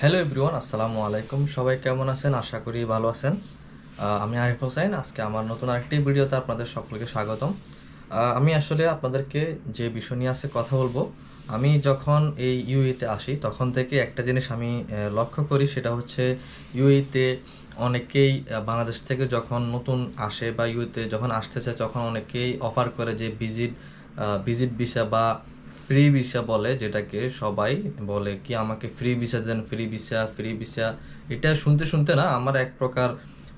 Hello everyone আসসালামু আলাইকুম। সবাই কেমন আছেন? আশা করি ভালো আছেন। আমি আরিফ হোসেন আজকে আমার নতুন আরেকটি ভিডিওতে আপনাদের সকলকে স্বাগতম। আমি আসলে আপনাদেরকে যে বিষয় নিয়ে আছে কথা বলব, আমি যখন এই ইউইতে আসি, তখন থেকে একটা জিনিস আমি লক্ষ্য করি, সেটা হচ্ছে ইউইতে অনেকেই বাংলাদেশ থেকে যখন নতুন আসে বা ইউইতে যখন আসতেছে, তখন অনেকেই অফার করে যে ভিজিট ভিজিট ভিসা বা ফ্রি ভিসা বলে, যেটাকে সবাই বলে কি আমাকে ফ্রি ভিসা দেন, ফ্রি ভিসা ফ্রি ভিসা। এটা শুনতে শুনতে না আমার এক প্রকার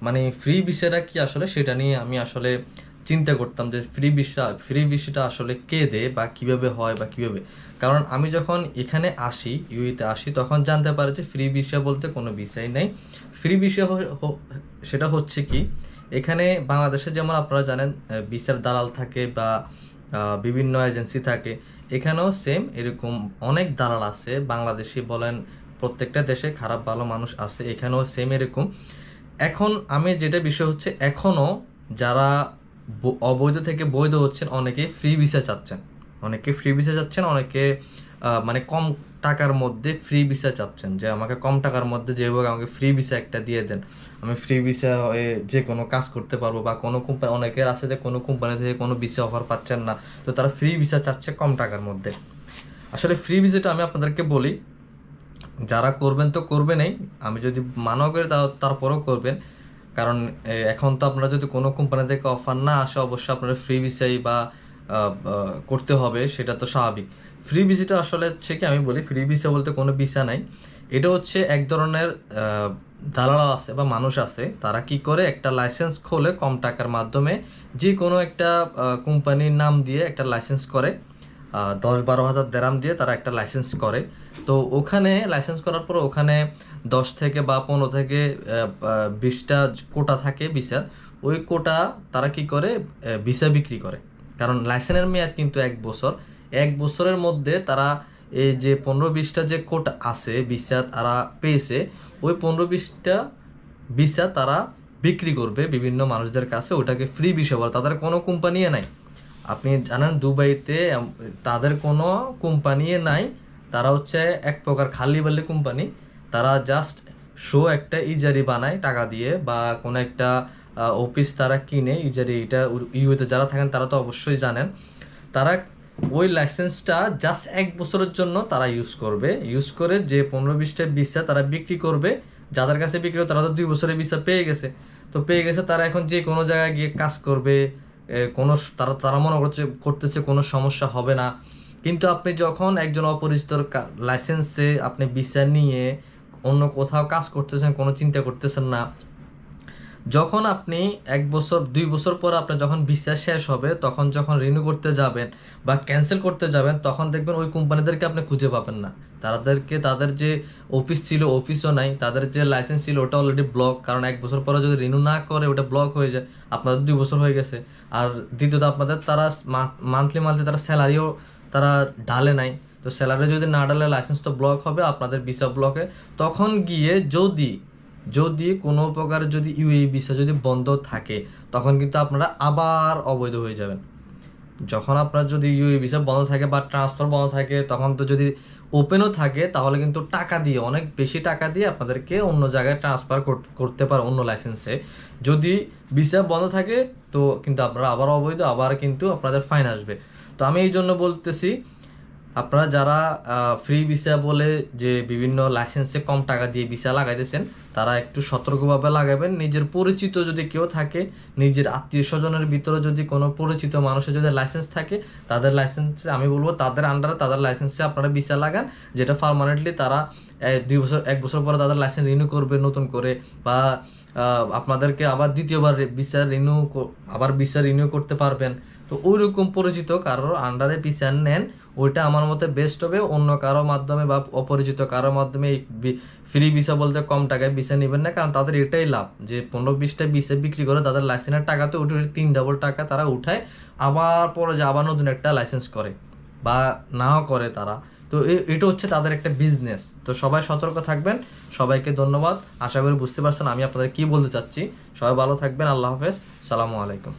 মানে ফ্রি ভিসাটা কি আসলে সেটা নিয়ে আমি আসলে চিন্তা করতাম যে ফ্রি ভিসা, ফ্রি ভিসাটা আসলে কে দেয় বা কীভাবে হয় বা কীভাবে। কারণ আমি যখন এখানে আসি ইউইতে আসি, তখন জানতে পারি যে ফ্রি ভিসা বলতে কোনো ভিসাই নেই। ফ্রি ভিসা সেটা হচ্ছে কি, এখানে বাংলাদেশে যেমন আপনারা জানেন ভিসার দালাল থাকে বা বিভিন্ন এজেন্সি থাকে। এখানেও সেম এরকম অনেক দালাল আছে। বাংলাদেশি বলেন, প্রত্যেকটা দেশে খারাপ ভালো মানুষ আছে, এখানেও সেম এরকম। এখন আমি যেটা বিষয় হচ্ছে এখনও যারা অবৈধ থেকে বৈধ হচ্ছেন, অনেকে ফ্রি ভিসা চাচ্ছেন। অনেকে ফ্রি ভিসা চাচ্ছেন, অনেকে মানে কম টাকার মধ্যে ফ্রি ভিসা চাচ্ছেন, যে আমাকে কম টাকার মধ্যে যেভাবে আমাকে ফ্রি ভিসা একটা দিয়ে দেন। আমি ফ্রি ভিসা হয়ে যে কোনো কাজ করতে পারব বা কোনো কোম্পানি অনেকের আছে যে কোনো কোম্পানি থেকে কোনো ভিসা অফার পাচ্ছেন না, তো তারা ফ্রি ভিসা চাচ্ছে কম টাকার মধ্যে। আসলে ফ্রি ভিসাটা আমি আপনাদেরকে বলি, যারা করবেন তো করবেনই, আমি যদি মানাও করি তারপরেও করবেন। কারণ এখন তো আপনারা যদি কোনো কোম্পানি থেকে অফার না আসে, অবশ্যই আপনারা ফ্রি ভিসাই বা করতে হবে, সেটা তো স্বাভাবিক। ফ্রি ভিসাটা আসলে হচ্ছে কি আমি বলি ফ্রি ভিসা বলতে কোনো ভিসা নাই। এটা হচ্ছে এক ধরনের দালাল আছে বা মানুষ আছে, তারা কি করে একটা লাইসেন্স খোলে কম টাকার মাধ্যমে যে কোনো একটা কোম্পানির নাম দিয়ে একটা লাইসেন্স করে দশ বারো হাজার দেরাম দিয়ে তারা একটা লাইসেন্স করে। তো ওখানে লাইসেন্স করার পর ওখানে দশ থেকে বা পনেরো থেকে বিশটা কোটা থাকে ভিসার ওই কোটা তারা কি করে ভিসা বিক্রি করে। কারণ লাইসেন্সের মেয়াদ কিন্তু এক বছর। এক বছরের মধ্যে তারা এই যে পনেরো বিশটা যে কোট আছে, ভিসা তারা পেয়েছে, ওই পনেরো বিশটা ভিসা তারা বিক্রি করবে বিভিন্ন মানুষদের কাছে ওটাকে ফ্রি ভিসা বলে। তাদের কোনো কোম্পানি নাই। আপনি জানেন দুবাইতে তাদের কোনো কোম্পানি নাই। তারা হচ্ছে এক প্রকার খালি বালি কোম্পানি তারা জাস্ট শো একটা ইজারি বানায় টাকা দিয়ে বা কোনো একটা অফিস তারা কিনে ইজারি এটা ইউতে যারা থাকেন তারা তো অবশ্যই জানেন। তারা ওই লাইসেন্সটা জাস্ট এক বছরের জন্য তারা ইউজ করবে। ইউজ করে যে পনেরো বিশটা ভিসা তারা বিক্রি করবে, যাদের কাছে বিক্রি তারা তো দুই বছরের ভিসা পেয়ে গেছে। তো পেয়ে গেছে, তারা এখন যে কোনো জায়গায় গিয়ে কাজ করবে কোনো তারা তারা মনে করছে, করতেছে কোনো সমস্যা হবে না। কিন্তু আপনি যখন একজন অপরিচিত লাইসেন্সে আপনি ভিসা নিয়ে অন্য কোথাও কাজ করতেছেন, কোনো চিন্তা করতেছেন না যখন আপনি এক বছর, দুই বছর পর আপনার যখন ভিসা শেষ হবে, তখন যখন রিনিউ করতে যাবেন বা ক্যান্সেল করতে যাবেন, তখন দেখবেন ওই কোম্পানিদেরকে আপনি খুঁজে পাবেন না। তাদেরকে, তাদের যে অফিস ছিল অফিসও নাই, তাদের যে লাইসেন্স ছিল, ওটা অলরেডি ব্লক কারণ এক বছর পরে যদি রিনিউ না করে, ওটা ব্লক হয়ে যায়, আপনাদের দুই বছর হয়ে গেছে। আর দ্বিতীয়ত আপনাদের তারা মান্থলি মান্থলি তারা স্যালারিও তারা ঢালে নাই। তো স্যালারি যদি না ডালে লাইসেন্স তো ব্লক হবে, আপনাদের ভিসা ব্লকে তখন গিয়ে যদি যদি কোনো প্রকার যদি ইউএই ভিসা যদি বন্ধ থাকে, তখন কিন্তু আপনারা আবার অবৈধ হয়ে যাবেন। যখন আপনার যদি ইউএই ভিসা বন্ধ থাকে বা ট্রান্সফার বন্ধ থাকে, তখন তো যদি ওপেনও থাকে, তাহলে কিন্তু টাকা দিয়ে, অনেক বেশি টাকা দিয়ে আপনাদেরকে অন্য জায়গায় ট্রান্সফার করতে পারে অন্য লাইসেন্সে যদি ভিসা বন্ধ থাকে, তো কিন্তু আপনারা আবার অবৈধ, আবার কিন্তু আপনাদের ফাইন আসবে। তো আমি এই জন্য বলতেছি আপনারা যারা ফ্রি ভিসা বলে যে বিভিন্ন লাইসেন্সে কম টাকা দিয়ে ভিসা লাগাইতেছেন, তারা একটু সতর্কভাবে লাগাবেন। নিজের পরিচিত যদি কেউ থাকে, নিজের আত্মীয় স্বজনের ভিতরে যদি কোনো পরিচিত মানুষের যদি লাইসেন্স থাকে, তাদের লাইসেন্সে আমি বলব তাদের আন্ডারে তাদের লাইসেন্সে আপনারা ভিসা লাগান, যেটা পার্মানেন্টলি তারা দুই বছর, এক বছর পরে তাদের লাইসেন্স রিনিউ করবে নতুন করে, বা আপনাদেরকে আবার দ্বিতীয়বার ভিসা রিনিউ আবার ভিসা রিনিউ করতে পারবেন। তো ওই রকম পরিচিত কারোর আন্ডারে ভিসা নেন, ওইটা আমার মতে বেস্ট হবে। অন্য কারও মাধ্যমে বা অপরিচিত কারোর মাধ্যমে ফ্রি ভিসা বলতে কম টাকায় ভিসা নেবেন না, কারণ তাদের এটাই লাভ যে পনেরো বিশটা ভিসা বিক্রি করে তাদের লাইসেন্সের টাকা তো উঠে তিন ডাবল টাকা তারা উঠায়, আবার পরে যে আবার নতুন একটা লাইসেন্স করে বা নাও করে তারা। তো এটা হচ্ছে তাদের একটা বিজনেস তো সবাই সতর্ক থাকবেন, সবাইকে ধন্যবাদ। আশা করি বুঝতে পারছেন আমি আপনাদের কি বলতে চাচ্ছি। সবাই ভালো থাকবেন, আল্লাহ হাফেজ। সালামু আলাইকুম।